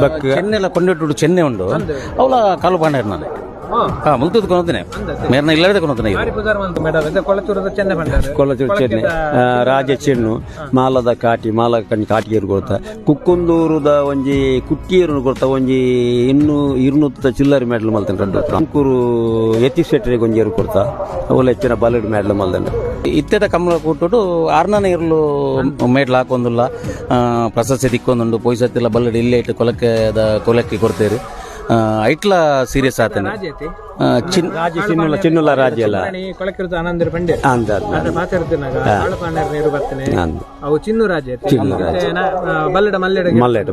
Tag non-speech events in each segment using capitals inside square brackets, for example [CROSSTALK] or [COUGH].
ಬಕ್ ಚೆನ್ನೆಲ್ಲ ಕೊಂಡೊಟ್ಟು ಚೆನ್ನೆ ಉಂಡು ಅವಳ ಕಾಲು ಪಾಂಡ ನಾನು ಹಾ. ಮುಲ್ತದ ಕೊನೋತನೆ ಮೇರ್ನ ಇಲ್ಲದೆ ಕೊನೋತನೆ ಕೊಲ್ಲಚೂರು ಚೆನ್ನೆ ರಾಜ ಚೆನ್ನು. ಮಾಲದ ಕಾಟಿ ಮಾಲ ಕಾಟಿಗೇರು ಕೊಡ್ತ. ಕುಕ್ಕುಂದೂರುದ ಒಂಜಿ ಕುಟ್ಟಿಯರು ಕೊಡ್ತ. ಒಂಜಿ ಇನ್ನು ಇರ್ನೂತ ಚಿಲ್ಲರಿ ಮೆಡಲ್ ಮಲ್ತನ ಕಂಡು ಅಂಕೂರು ಎತ್ತಿ ಸೆಟ್ರಿಗೆ ಇರು ಕೊಡ್ತ. ಅವಳು ಹೆಚ್ಚಿನ ಬಲಡ್ ಮೆಡಲ್ ಮಲ್ದನ್ ಇತ್ತೆದ ಕಮ್ಮಲ ಕೊಟ್ಟು ಆರ್ನನ ಇರ್ಲು ಮೇಡ್ಲ ಹಾಕೊಂದಿಲ್ಲ. ಪ್ರಶಸ್ತಿ ದಿಕ್ಕೊಂದುಂಡು ಪೊಯ್ಸತ್ತಿಲ್ಲ ಬಲ್ಲಡಿ ಇಲ್ಲೇ ಇಟ್ಟು ಕೊಲಕ್ಕೆ ಕೊಲಕ್ಕೆ ಕೊಡ್ತೇರು. ಆ, ಐಟ್ಲ ಸೀರಿಯಸ್ ಆತನೆ ರಾಜ್ಯತೆ ಆ, ಚಿನ್ ರಾಜ ಚಿನ್ನುಲ ಚಿನ್ನುಲ ರಾಜ್ಯ ಎಲ್ಲ. ಕೊಳಕಿರುತ್ತ ಆನಂದರ ನೀರು ಬರ್ತನೆ. ಅವು ಚಿನ್ನು ರಾಜ್ಯ ಚಿನ್ನು. ಬಲ್ಲಡ ಮಲ್ಲೆಡ ಮಲ್ಲೆಡ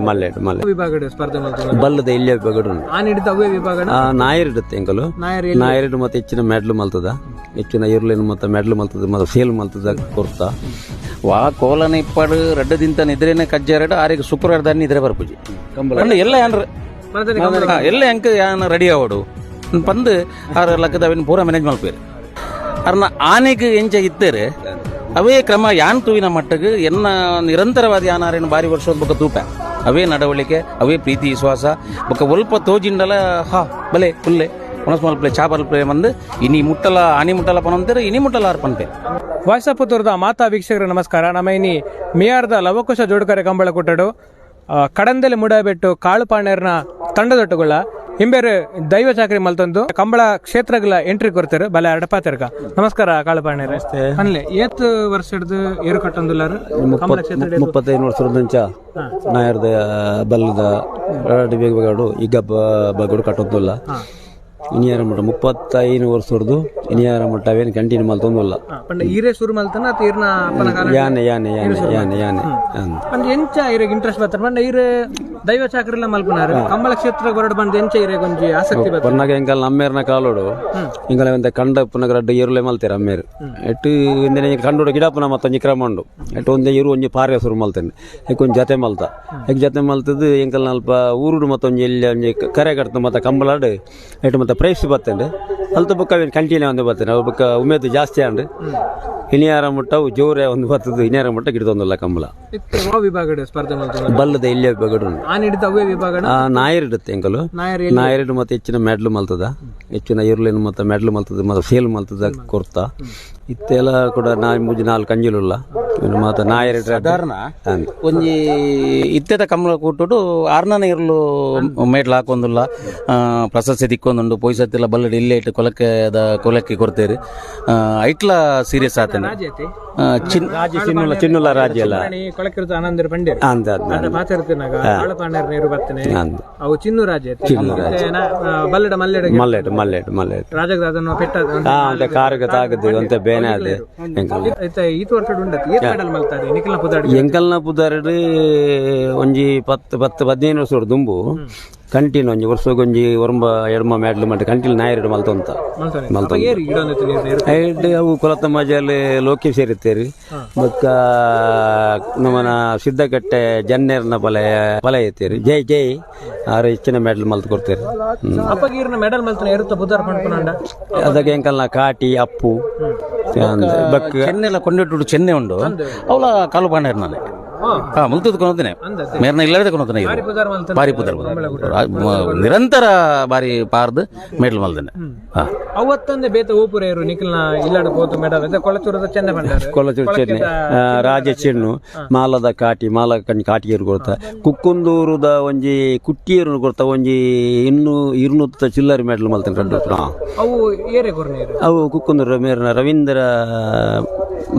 ಸ್ಪರ್ಧೆ ಮಾಡ್ತಾರೆ ಬಲ್ಲದ ಇಲ್ಲೇ ಬಗಡು ಆ ಹಿಡಿದ ಅವೇ ವಿಭಾಗ ಆ ನಾಯರಿಡುತ್ತೆ ಎಂಕಲು ನಾಯರ್ ನಾಯರಿಡು ಮತ್ತೆ ಹೆಚ್ಚಿನ ಮೆಡ್ಲು ಮಲ್ತದ. ಹೆಚ್ಚಿನ ಇರ್ಲಿನ ಮತ್ತೆ ಮೆಡ್ಲು ಮಲ್ತದ ಮತ್ತೆ ಸೇಲ್ ಮಲ್ತದ ಕೊರ್ತ. ವಾ ಕೋಲನ ಇಪ್ಪಡು ರಡ್ಡದಿಂತ ನಿದ್ರೆನೆ ಕಜ್ಜಾರಡು ಆರಿಗೆ ಶುಕ್ರವಾರ ದಾನಿ ನಿದ್ರೆ ಬರ್ಪುಜಿ. ಎಲ್ಲ ಯಾನ್ರ ಎಲ್ಲ ಅಂಕ ಯಾನ್ ರೆಡಿ ಆವಡು ಪಂದ್ ಅವ್ರ ಲಕ್ಕದ ಅವಿನ ಪೂರ ಮ್ಯಾನೇಜ್ ಮಲ್ಪೇರು ಅರ್ನ ಆನೆಗೆ ಎಂಚ ಇತ್ತೇರೆ ಅವೇ ಕ್ರಮ ಯಾನ್ ತೂವಿನ ಮಟ್ಟಕ್ಕೆ ಎನ್ನ ನಿರಂತರವಾದ ಯಾನಾರೇನು ಬಾರಿ ವರ್ಷದ ಬೊಕ್ಕ ತೂಪ. ಅವೇ ನಡವಳಿಕೆ ಅವೇ ಪ್ರೀತಿ ವಿಶ್ವಾಸ ಬಕ ಒಲ್ಪ ತೋಜಿಂಡಲ ಹಾ ಬಲೆ ಪುಲ್ಲೆ ಒಣಸ್ ಮಲ್ಪಲೆ ಚಾಪಲ್ಪಲೆ ಬಂದು ಇನಿ ಮುಟ್ಟಲ ಆನಿ ಮುಟ್ಟಲ ಪನಂತೇರು ಇನಿ ಮುಟ್ಟಲ ಅರ್ಪಂತೆ ವಾಯ್ಸ್ ಆಫ್ ಪುತ್ತೂರದ ಮಾತಾ ವೀಕ್ಷಕರ ನಮಸ್ಕಾರ. ನಮ್ಮ ಇನಿ ಮಿಯಾರ್ದ ಲವಕುಶ ಜೋಡುಕರೆ ಕಂಬಳ ಕೊಟ್ಟಡು. ಕಡಂದಲ್ಲಿ ಕಡಂದೆಲೆ ಮುಡಬೆಟ್ಟು ಕಾಳು ಪಾಣ್ಯರ್ನ ತಂಡದೊಟ್ಟುಗಳ ಇಂಬೇರು ದೈವ ಚಾಕ್ರಿ ಮಲ್ತಂದು ಕಂಬಳ ಕ್ಷೇತ್ರಗಳ ಎಂಟ್ರಿ ಕೊಡ್ತಾರೆ ಬಲ ಅಡಪಾತಿರ್ಗ. ನಮಸ್ಕಾರ ಕಾಳುಪಾಣಿ ಅನ್ಲೆ ಏತ್ ವರ್ಷ ಹಿಡ್ದು ಏರು ಕಟ್ಟೊಂದುಲ್ಲಾರು? ಮುಪ್ಪತ್ತೈದು ವರ್ಷದ ಮುಂಚ ನಾಯರ್ದ ಬಲ್ಲದ ಬೇಗ ಬೇಗಾಡು ಈಗ ಬಗಡು ಕಟ್ಟೋದಿಲ್ಲ. ಇನಿಯಾರ ಮಠ ಮುಪ್ಪತ್ತೈದು ವರ್ಷದ್ದು ಇನಿಯಾರ ಮಠ ಅವೇನು ಕಂಟಿನ್ಯೂ ಮಲ್ತೊಂದುಲ್ಲ ಪಂಡ ಈರೇ ಶುರು ಮಲ್ತನ ಅತ್ ಈರ್ನ ಅಪ್ಪನ ಕಾಲ? ಯಾನೆ ಯಾನೆ ಯಾನೆ ಯಾನೆ ಯಾನೆ ಅಂದ್. ಪಂಡ ಎಂಚ ಇರೆಗ್ ಇಂಟ್ರೆಸ್ಟ್ ಬರ್ತಾರೆ. ಪಂಡ ಈರೆ ದೈವ ಚಾಕರಿಲ್ಲ ಮಲ್ಪನಾರು. ಕಂಬಳ ಕ್ಷೇತ್ರ ಹೊರಡು ಬಂದು ಎಂಚ ಇರೆಗ್ ಒಂಜಿ ಆಸಕ್ತಿ ಬರ್ತಾರೆ. ಪೊನ್ನಾಗ ಎಂಕಲ್ ಅಮ್ಮೇರ್ನ ಕಾಲೋಡು. ಇಂಕಲ ಒಂದ ಕಂಡ ಪುನಗ ರಡ್ಡ ಏರುಲೆ ಮಲ್ತೇರ ಅಮ್ಮೇರ್. ಎಟ್ಟು ಇಂದಿನ ಕಂಡು ಗಿಡಪನ ಮತ್ತೊಂದು ಕ್ರಮ ಉಂಡು. ಎಟ್ಟು ಒಂದೇ ಇರು ಒಂಜಿ ಪಾರ್ಯ ಸುರು ಮಲ್ತೇನೆ. ಏಕ್ ಒಂಜಿ ಜತೆ ಮಲ್ತ. ಏಕ್ ಜತೆ ಮಲ್ತದ್ದು ಎಂಕಲ್ ಅಲ್ಪ ಊರುಡು ಮತ್ತೊಂಜಿ ಎಲ್ಲಿ ಒಂಜಿ ಕರೆ ಕಟ್ತು ಮತ್ತೆ ಕಂಬಳಾಡು ಎಟ್ಟು ಮತ್ತೆ ಪ್ರೈಸ್ ಬರ್ತೇನೆ ಅಲ್ತ ಬುಕ್ಕ ಕಂಟಿನ್ಯೂ ಒಂದು ಬರ್ತೇನೆ ಅವ್ರ ಬುಕ್ಕ ಉಮೇದು ಜಾಸ್ತಿ ಅಂಡ್ ಹಿನಿಯಾರ ಮುಟ್ಟ ಜೋರೆ ಒಂದು ಬರ್ತದ್ದು. ಇನಿಯಾರ ಮುಟ್ಟ ಗಿಡದೊಂದಲ್ಲ ಕಂಬಳ ವಿಭಾಗ ಸ್ಪರ್ಧೆ ಬಲ್ಲದ ಇಲ್ಲೇ ವಿಭಾಗ ನಾಯರ್ ಇಡುತ್ತೆ ಎಂಕಲು ನಾಯರ್ ಇಡ ಮತ್ತೆ ಹೆಚ್ಚಿನ ಮೆಡ್ಲು ಮಲ್ತದ. ಹೆಚ್ಚಿನ ಇರ್ಲಿನ ಮತ್ತೆ ಮೆಡ್ಲು ಮಲ್ತದ ಮತ್ತೆ ಸೇಲ್ ಮಲ್ತದ ಕೊರ್ತಾ. ಇತ್ತೆಲ್ಲ ಕೂಡ ನಾಯಿ ಮುಜಿ ನಾಲ್ಕು ಕಂಜಿಲುಲ್ಲ ಮಾತ ನಾಯರ ಸಾಧಾರಣ? ಒಂಜಿ ಇತ್ತೆದ ಕಮಲ ಕೂಟುಡು ಆರ್ನನ ಇರ್ಲು ಮೇಟ್ಲ ಹಾಕೊಂದುಲ್ಲ ಆ, ಪ್ರಶಸ್ತಿ ದಿಕ್ಕೊಂದುಂಡು ಪೊಯ್ಸತ್ತಿಲ್ಲ ಬಲ್ಲಡಿ ಇಲ್ಲೇ ಇಟ್ಟು ಕೊಲಕ್ಕೆ ದ ಕೊಲಕ್ಕೆ ಕೊರ್ತೇರಿ ಆ, ಐಟ್ಲ ಸೀರಿಯಸ್ ಆತನೆ? ಚಿನ್ನುಲ್ಲ ಚಿನ್ನುಲ್ಲ ಚಿನ್ ರಾಜ ಚಿನ್ನುಲ ಚಿನ್ನುಲ ರಾಜ್ಯ ಅಲ್ಲ. ಕೊಳಕಿರುತ್ತ ಆನಂದರ ಬರ್ತನೆ. ಅಂದ ಅವು ಚಿನ್ನು ರಾಜ್ಯ ಬಲ್ಲಡ ಮಲ್ಲೆಡ ಮಲ್ಲೆಟ್ ಮಲ್ಲೆಟ್ ಮಲ್ಲೆಟ್ ರಾಜಗ್ರಾಜನ ಪೆಟ್ಟ ಅಂತ ಕಾರ್ಗ ತಾಗದು ಅಂತ ಬೇನೆ ಅದೇ. ಎಂಕಲ್ ಈತ ವರ್ಷ ಉಂಡತ್ ಏತ್ ಮೆಡಲ್ ಮಲ್ತಾರೆ? ನಿಖಿಲ್ನ ಪುದಾಡಿ ಎಂಕಲ್ನ ಪುದಾರಡು ಒಂಜಿ ಪತ್ತು ಪತ್ತು ಹದಿನೈದು ವರ್ಷ ದುಂಬು. ಕಂಟಿನ್ಯೂ ಒಂಜಿ ವರ್ಷಗೊಂಜಿ ಒರಂಬ ಎಡಮ ಮೆಡ್ಲ್ ಮಾಡಿ ಕಂಟಿನ್ಯೂ ನಾಯರಡು ಮಲ್ತೊಂತ ಮಲ್ತಾರೆ ಮಲ್ತೊಂತ ಏರಿ ಗಿಡ ಒಂದಿತ್ತು ನೀರು ನೀರು ಐಡ್ ಅವು ಕೊಲತ ಮಜಾಲಿ ಲೋಕಿ ಸೇರಿತ್ತೇರಿ. ಬೊಕ್ಕ ನಮ್ಮನ ಸಿದ್ದಗಟ್ಟೆ ಜನ್ನೇರ್ನ ಬಲ ಬಲ ಐತೇರಿ. ಜೈ ಜೈ. ಆರು ಹೆಚ್ಚಿನ ಮೆಡಲ್ ಮಲ್ತು ಕೊಡ್ತೇರಿ. ಅಪ್ಪಗೀರ್ನ ಮೆಡಲ್ ಮಲ್ತಾನೆ ಇರುತ್ತ ಬುದ್ಧಾರ ಪಂಡ್ಕೊಂಡ ಅದಕ್ಕೆ ಎಂಕಲ್ನ ಕಾಟಿ ಅಪ್ಪು. ಚೆನ್ನೆಲ್ಲ ಕೊಂಡೊಟ್ಟು ಚೆನ್ನೆ ಉಂಡು. ಅವಳ ಕಾಲು ಬಾಣ ನಾನು. ಹಾ. ಮುಲ್ತದ ಕೊನೋತನೆ ಮೇರ್ನ ಇಲ್ಲದೆ ಕೊನೋತನೆ ಬಾರಿ ಪುದರ್ ನಿರಂತರ ಬಾರಿ ಪಾರ್ದು ಮೇಡ್ಲ್ ಮಲ್ದನೆ ಹಾ. ಅವತ್ತಂದೆ ಬೇತ ಓಪುರೇರು ನಿಖಿಲ್ನ ಇಲ್ಲಾಡ ಹೋತು ಮೆಡಲ್ ಅದೇ ಕೊಳಚೂರದ ಚೆನ್ನ ಬಂದಾರೆ [LAUGHS] ಕೊಲ್ಲಚೂರು ಚೆನ್ನೆ. ರಾಜ ಚೆನ್ನು. ಮಾಲದ ಕಾಟಿ ಮಾಲ ಕಣ್ಣಿ ಕಾಟಿಗೇರು ಕೊಡ್ತ. ಕುಕ್ಕುಂದೂರುದ ಒಂಜಿ ಕುಟ್ಟಿಯರು ಕೊಡ್ತ. ಒಂಜಿ ಇನ್ನು ಇರುನುತ್ತ ಚಿಲ್ಲರಿ ಮೆಡಲ್ ಮಲ್ತೇನೆ ಕಂಡು. ಅವು ಏರೆ ಕೊರ್ನೇರು. ಅವು ಕುಕ್ಕುಂದೂರು ಮೇರ್ನ ರವೀಂದ್ರ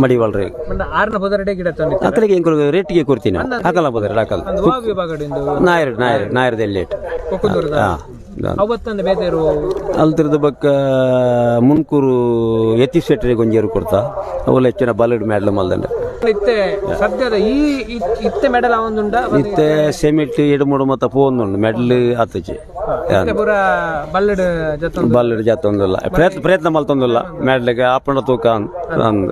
ಮಡಿವಾಳ್ರಿ. ಮಂಡ ಆರ್ನ ಗಿಡ ಅಕ್ಕಲಿಗೆ ಹೆಂಗ್ ರೇಟ್ಗೆ ಕೊಡ್ತೀನಿ. ಹಾಕಲ್ಲ ಬೋದ್ರೆ ಹಾಕಲ್ಲ. ನಾಯರ್ ನಾಯರ್ ನಾಯರ್ದ ಎಲ್ಲಿ ಅಲ್ತಿರದ ಬಕ್ಕ ಮುನ್ಕೂರು ಎತ್ತಿ ಸೆಟ್ರಿಗೆ ಒಂಜೇರು ಕೊಡ್ತಾ. ಅವೆಲ್ಲ ಹೆಚ್ಚಿನ ಬಾಲಿಡ್ ಮ್ಯಾಡ್ಲಮ್ ಮಲ್ದಂಡ. ಇತ್ತೆ. ಸದ್ಯದ ಈ ಇತ್- ಇತ್ತೆ ಮೆಡಲ್ ಅವೊಂದುಂಡ ಇತ್ತೆ ಸೆಮಿಟ್ ಎಡು ಮೂಡು ಮತ್ತ ಪೋವೊಂದುಂಡು ಮೆಡಲ್ ಮತ್ತೆ ಪೂರ ಬಲ್ಲಡ್ ಜೊತ್ತೊಂದು ಬಲ್ಲಡ್ ಜಾತೊಂದಿಲ್ಲ. ಪ್ರಯತ್ನ ಪ್ರಯತ್ನ ಮಲ್ತೊಂದಿಲ್ಲ ಮೆಡ್ಲಿಗೆ ಆಪಣ ತೂಕ ಅಂದ್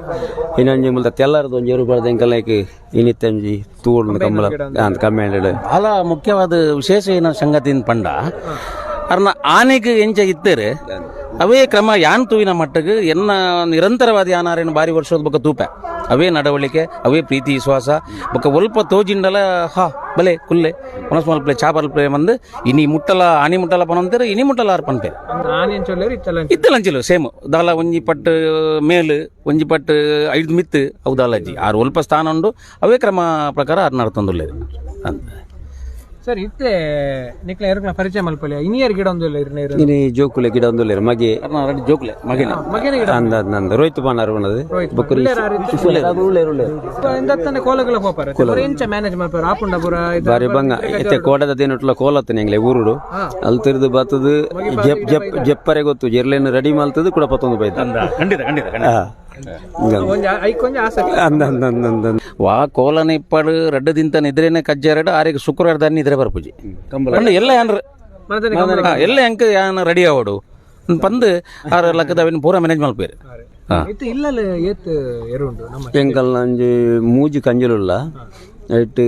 ಇನ್ನೊಂಜಿ ಮುಲ್ತ ತೆಲ್ಲರದು ಒಂಜಿ ಎರು ಬರ್ದ ಎಂಕಲೈಕ್ ಇನ್ನಿತ್ತಂಜಿ ತೂಡು ಕಮ್ಮಲ ಅಂತ ಕಮ್ಮಿ ಅಲ್ಲ ಮುಖ್ಯವಾದ ವಿಶೇಷ ಏನ ಸಂಗತಿ ಪಂಡ? ಅರ್ನ ಆನೆಗೆ ಎಂಚ ಇತ್ತೇರೆ? ಅವೇ ಕ್ರಮ ಯಾನ್ ತೂವಿನ ಮಟ್ಟಕ್ಕೆ ಎನ್ನ ನಿರಂತರವಾದ ಯಾನಾರೇನು ಬಾರಿ ವರ್ಷದ ಬೊಕ್ಕ ತೂಪ. ಅವೇ ನಡವಳಿಕೆ ಅವೇ ಪ್ರೀತಿ ವಿಶ್ವಾಸ ಬೊಕ್ಕ ಒಲ್ಪ ತೋಜಿಂಡಲ ಹಾ ಬಲೆ ಕುಲ್ಲೆ ಮನಸ್ ಮಲ್ಪಲೆ ಪ್ಲೇ ಬಂದು ಇನಿ ಮುಟ್ಟಲ ಆನಿ ಮುಟ್ಟಲ ಪನಂತರ ಇನಿ ಮುಟ್ಟಲ ಆರ್ ಪನ್ಪೆ ಆನೆನ್ ಇತ್ತಲ ಅಂಚಲು ಇತ್ತಲಂಚಿಲು ಸೇಮ್. ದಾಲ ಒಂಜಿ ಪಟ್ಟು ಮೇಲು ಒಂಜಿ ಪಟ್ಟು ಐದು ಮಿತ್ತು ಅವು ದಾಲಜ್ಜಿ ಆರು ಒಲ್ಪ ಸ್ಥಾನ ಉಂಡು. ಅವೇ ಕ್ರಮ ಪ್ರಕಾರ ಆರು ನಡ್ತೊಂದುಲ್ಲೇದು ಅಂತ. ಸರ್ ಇತ್ತೆ ನಿಕ್ಲ ಎರಕ್ಲ ಪರಿಚಯ ಮಲ್ಪಲೆ? ಇನಿಯರ್ ಗಿಡ ಒಂದು ಇಲ್ಲ ಇರ್ನ ಇರು ಇನಿ ಜೋಕುಲೆ ಗಿಡ ಒಂದು ಲೇರು ಮಗೆ. ರೆಡಿ ಜೋಕುಲೆ ಮಗಿನ. ಮಗೆನ ಗಿಡ ಅಂದ ನಂದ ರೋಹಿತ್ ಬಾಣಾರು ಉಣ್ಣದು. ಬುಕ್ಕರಿ ಇಂದತ್ತನೆ ಕೋಲಗಳ ಹೋಪಾರ ಇಂಚ ಮ್ಯಾನೇಜ್ ಮಾಡ್ಪಾರ ಆಪುಂಡ ಪುರ ಇದು ಬಾರಿ ಬಂಗ. ಇತ್ತೆ ಕೋಡದ ದಿನಟ್ಲ ಕೋಲತ್ತನೆ ಎಂಗ್ಲೆ ಊರುಡು. ಅಲ್ಲಿ ತಿರ್ದು ಬತ್ತದು ಜೆಪ್ ಜಪ್ ಜಪ್ಪರೆ ಗೊತ್ತು ಜೆರ್ಲೆನ್ ರೆಡಿ ಮಾಲ್ತದು ಕೂಡ ಪತ್ತೊಂದು ಬೈತ ಖಂಡಿತ ಖಂಡಿತ ಖಂಡಿತ. ವಾ ಕೋಲನ ಇಪ್ಪಡು ರಡ್ಡದಿಂತ ನಿದ್ರೆನೆ ಕಜ್ಜಾರಡು ಆರಿಗೆ ಶುಕ್ರವಾರ ದಾನಿ ನಿದ್ರೆ ಬರ್ಪುಜಿ ಎಲ್ಲ ಏನ್ರ ಎಲ್ಲ ಹೆಂಕ ಯಾನ ರೆಡಿ ಆವಡು? ಪಂದು ಆರು ಲಕ್ಕದವಿನ ಪೂರ ಮ್ಯಾನೇಜ್ ಮಲ್ಪೇರು ಎಂಕಲ್ ನಂಜಿ ಮೂಜಿ ಕಂಜಲುಲ್ಲ ಇಟ್ಟು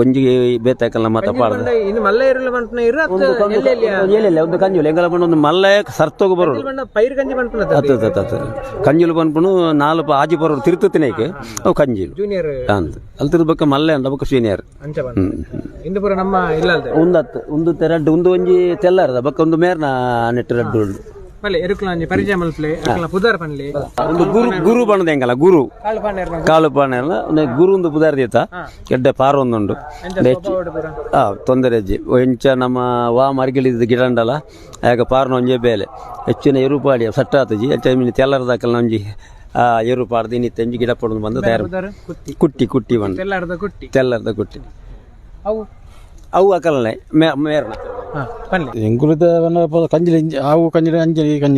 ಒಂಜಿ ಬೇತಾಕಲ್ಲ ಮಾತ ಪಾಡ ಬಂಡ ಇನ್ನು ಮಲ್ಲ ಇರಲ್ಲ ಬಂಟ್ನ ಇರ ಎಲ್ಲೆಲ್ಲಿ ಏನಿಲ್ಲ ಒಂದು ಕಂಜುಲು. ಎಂಗಲ ಬಂದು ಒಂದು ಮಲ್ಲ ಸರ್ತೋಗ ಬರೋಡು ಪೈರ್ ಗಂಜಿ ಬಂಟ್ನ ಹತ್ತು ಹತ್ತು ಹತ್ತು ಕಂಜುಲು ಬಂದ್ಪುಣು ನಾಲ್ಕು ಆಜಿ ಬರೋರು ಅವು ಕಂಜೀಲು. ಜೂನಿಯರ್ ಅಂತ ಅಲ್ಲಿ ತಿರ್ಬೇಕ ಮಲ್ಲೆ ಅಂದ ಬಕ್ಕ ಸೀನಿಯರ್ ಇಂದು ಪುರ ನಮ್ಮ ಇಲ್ಲ ಒಂದು ಹತ್ತು ಒಂದು ತೆರಡ್ಡು ಒಂದು ಒಂಜಿ ತೆಲ್ಲಾರದ. ಬಕ್ಕ ಒಂದು ಮೇರ್ನ ನೆಟ್ಟು ರಡ್ಡು ಒಂದು ಗುರು ಗುರು ಬಣ್ಣದ ಎಂಗಲ್ಲ ಗುರು. ಕಾಳು ಕಾಲು ಪಾನೆ ಎಲ್ಲ ಒಂದು ಗುರು ಒಂದು ಪುದಾರ್ ದೀತ ಎಡ್ಡೆ ಪಾರು ಒಂದುಂಡು ಹೆಚ್ಚು ಆ ತೊಂದರೆ ಅಜ್ಜಿ ಎಂಚ ನಮ್ಮ ವಾ ಮರಗಿಳಿದ ಗಿಡ ಉಂಡಲ್ಲ ಆಗ ಪಾರ್ನ ಒಂಜೆ ಬೇಲೆ. ಹೆಚ್ಚಿನ ಎರು ಪಾಡಿ ಸಟ್ಟ ಆತಜಿ ಹೆಚ್ಚ ಮೀನು ತೆಲ್ಲರದಾಕಲ್ಲ ಒಂಜಿ ಆ ಎರು ಪಾಡ್ದು ಇನ್ನಿತ್ತ ಎಂಜಿ ಗಿಡ ಪಡೋದು ಬಂದು ತಯಾರು. ಕುತ್ತಿ ಕುಟ್ಟಿ. ಕುಟ್ಟಿ ಬಂದು. ಎಲ್ಲಾರ್ದ ಕುಟ್ಟಿ. ತೆಲ್ಲರದ ಕುಟ್ಟಿ. ಅವು? ಅವು ಹಾಕಲ್ಲ ಮೇರ್ನ. ಹಾ ಪನ್ಲಿ ಎಂಕುಲಿದ ಕಂಜಿಲ ಆವು ಕಂಜಿಲ ಅಂಜಲಿ ಕಂಜಿಲ